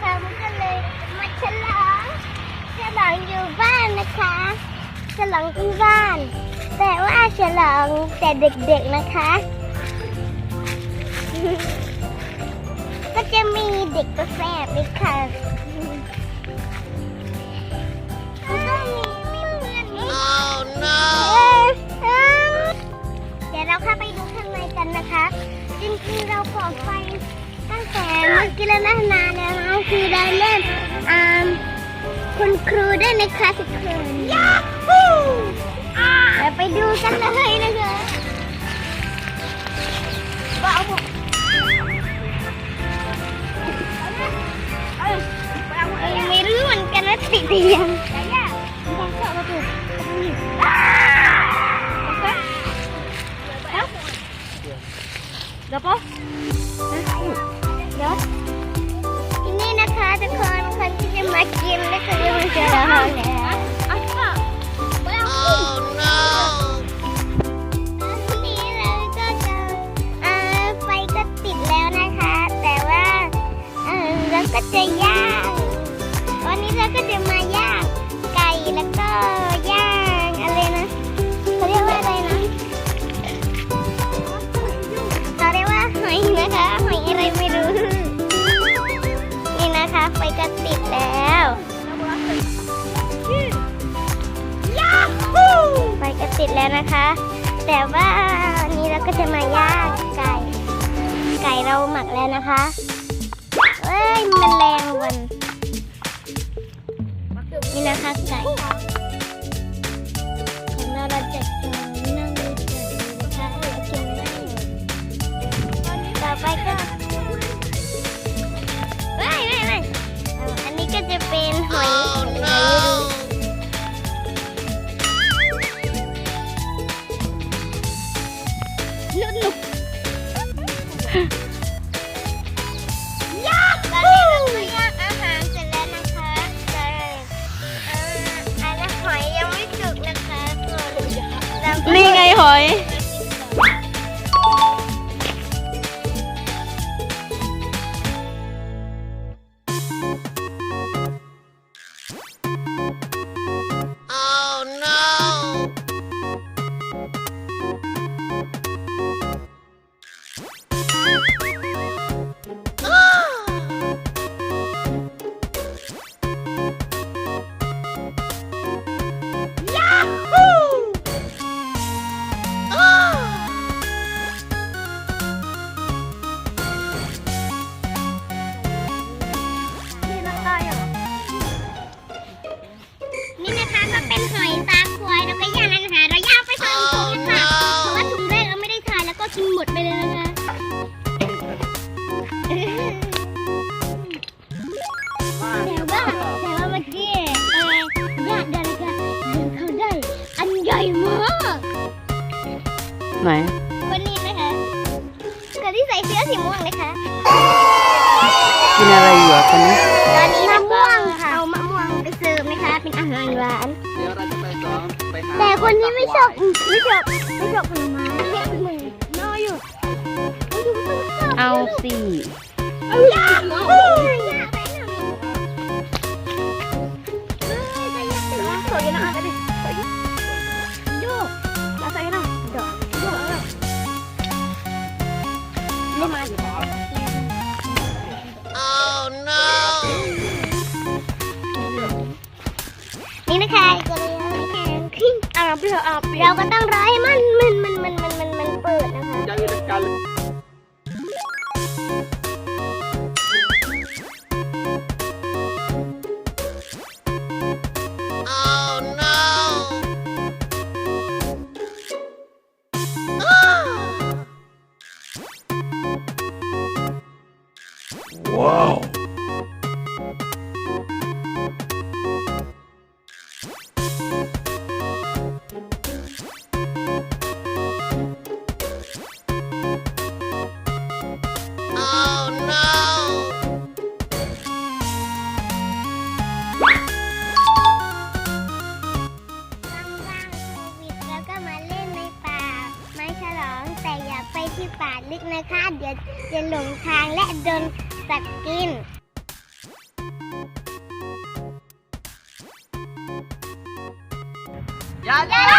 ค่ะมันก็เลยมาฉลองฉลองอยู่บ้านนะคะฉลองที่บ้าน แต่ว่าฉลองแต่เด็กๆนะคะ ก็จะมีเด็กกาแฟด้วค่ะก็มีมีเพื่อนเดี๋ยวเราเข้าไปดูข้างในกันนะคะ จริงๆเราขอไฟ ตั้งแต่เมื่อกี้แล้วนะนานแล้วนะคือเราเล่นอ่าคุณครูได้ในคลาสสิกคืนยาฮูเราไปดูกันเลยนะคะว้าวเออไม่รู้เหมือนกันว่าติดหรือยัง จอแล้วค่ะ Oh no! ทีนี้เออไฟก็ติดแล้วนะคะแต่ว่าเออเราก็จะย่างวันนี้เราก็จะมาย่างไก่แล้วก็ย่างอะไรนะเขาเรียกว่าอะไรนะเขาเรียกว่าหอยนะคะหอยอะไรไม่รู้ นี่นะคะไฟก็ติดแล้ว ยาฮูไฟก็ติดแล้วนะคะ แต่ว่าวันนี้เราก็จะมาย่างไก่ ไก่เราหมักแล้วนะคะเอ้ยมันแรงวันนี่นะคะไก่ หอย แต่ว่าแต่ว่าเมื่อกี้เออญาติเดินกันเดินเข้าได้ อันใหญ่มากไหนวันนี้นะคะคนที่ใส่เสื้อสีม่วงนะคะ กินอะไรอยู่อะคนนี้ตอนนี้มะม่วงค่ะ เอามะม่วงไปเสิร์ฟนะคะ เป็นอาหารหวาน เดี๋ยวเราจะไปซ้อมไปหาแต่คนนี้ไม่ชอบไม่ชอบไม่ชอบผลไม้เรียกมือน้อยอยู่ไม่ดูต้นข้าวเอาสี่เอาอยาก นี่นะคะจะเลยนะคะขึ้นอ่าเปรี้ยวอ่าเปรี้ยเราก็ต้องรอให้มันมันมันมันมันมันมันเปิดนะคะจะมีการ Oh no! Wow. กนะคะ เดี๋ยวจะหลงทางและโดนสัตว์กิน ยาดา